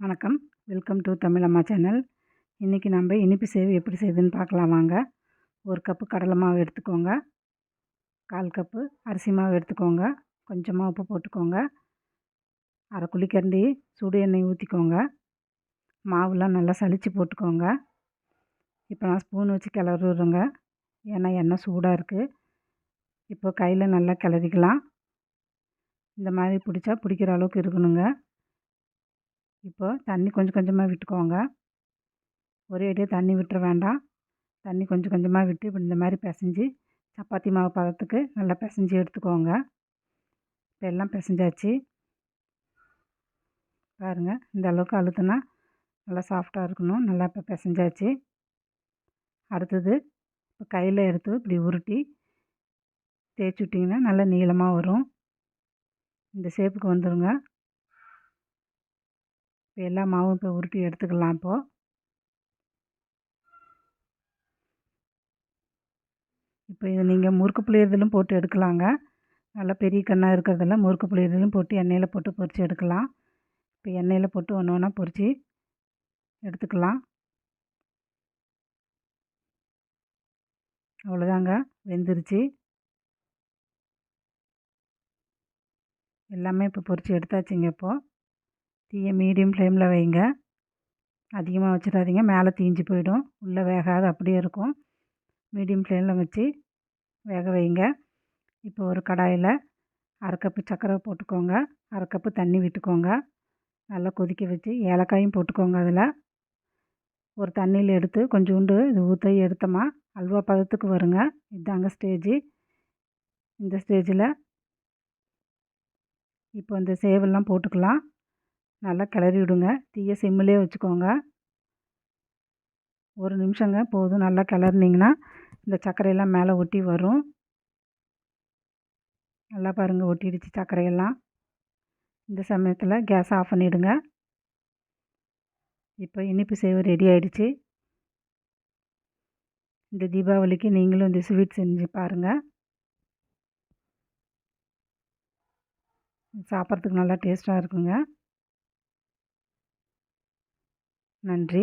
வணக்கம். Welcome to Tamil அம்மா channel. இன்றைக்கி நம்ம இனிப்பு சேவை எப்படி செய்யுதுன்னு பார்க்கலாம் வாங்க. ஒரு கப்பு கடலை மாவு எடுத்துக்கோங்க. கால் கப்பு அரிசி மாவு எடுத்துக்கோங்க. கொஞ்சமாக உப்பு போட்டுக்கோங்க. அரை குழிக்கரண்டி சுடு எண்ணெய் ஊற்றிக்கோங்க மாவுலாம் நல்லா சலித்து போட்டுக்கோங்க. இப்போ நான் ஸ்பூன் வச்சு கிளறுறேங்க ஏன்னா எண்ணெய் சூடாக இருக்குது இப்போ கையில் நல்லா கிளறிக்கலாம். இந்த மாதிரி பிடிச்சா பிடிக்கிற அளவுக்கு இருக்கணுங்க. இப்போது தண்ணி கொஞ்சம் கொஞ்சமாக விட்டுக்கோங்க. ஒரே அடியாக தண்ணி விட்டுற வேண்டாம். தண்ணி கொஞ்சம் கொஞ்சமாக விட்டு இப்படி இந்த மாதிரி பிசைஞ்சு சப்பாத்தி மாவு பதத்துக்கு நல்லா பிசைஞ்சு எடுத்துக்கோங்க. இப்போ எல்லாம் பிசைஞ்சாச்சு. பாருங்கள் இந்த அளவுக்கு அழுத்துனா நல்லா சாஃப்டாக இருக்கணும். நல்லா இப்போ பிசைஞ்சாச்சு. அடுத்தது இப்போ கையில் எடுத்து இப்படி உருட்டி தேய்ச்சி விட்டிங்கன்னா நல்லா நீளமாக வரும். இந்த ஷேப்புக்கு வந்துடுங்க இப்போ எல்லா மாவும் இப்போ உருட்டி எடுத்துக்கலாம் இப்போது இப்போ இதை நீங்கள் முறுக்கு புளியறதுலும் போட்டு எடுக்கலாங்க. நல்லா பெரிய கண்ணாக இருக்கிறதெல்லாம் முறுக்கு புளியறதுலும் போட்டு எண்ணெயில் போட்டு பொரித்து எடுக்கலாம். இப்போ எண்ணெயில் போட்டு ஒன்று ஒன்றா பொரித்து எடுத்துக்கலாம். அவ்வளோதாங்க வெந்துருச்சு. எல்லாமே இப்போ பொறிச்சு எடுத்தாச்சுங்க இப்போது தீயை மீடியம் ஃப்ளேமில் வைங்க. அதிகமாக வச்சிடாதீங்க. மேலே தீஞ்சு போயிடும். உள்ளே வேகாது. அப்படியே இருக்கும். மீடியம் ஃப்ளேமில் வச்சு வேக வைங்க. இப்போ ஒரு கடாயில் அரை கப்பு சர்க்கரை போட்டுக்கோங்க. அரை கப்பு தண்ணி விட்டுக்கோங்க. நல்லா கொதிக்க வச்சு ஏலக்காயும் போட்டுக்கோங்க அதில். ஒரு தண்ணியில் எடுத்து கொஞ்சோண்டு இது ஊற்றி எடுத்தோமா அல்வா பதத்துக்கு வருங்க. இதாங்க ஸ்டேஜு இந்த ஸ்டேஜில் இப்போ இந்த சேவெல்லாம் போட்டுக்கலாம். நல்லா கிளறி விடுங்க. தீயை சிம்மிலே வச்சுக்கோங்க. ஒரு நிமிஷங்க போதும். நல்லா கிளறினீங்கன்னா இந்த சர்க்கரையெல்லாம் மேலே ஒட்டி வரும். நல்லா பாருங்கள் ஒட்டிடுச்சு சர்க்கரையெல்லாம். இந்த சமயத்தில் கேஸ் ஆஃப் பண்ணிவிடுங்க இப்போ இனிப்பு சேவை ரெடி ஆகிடுச்சு இந்த தீபாவளிக்கு நீங்களும் இந்த ஸ்வீட் செஞ்சு பாருங்கள் சாப்பிட்றதுக்கு நல்லா டேஸ்ட்டாக இருக்குங்க. நன்றி.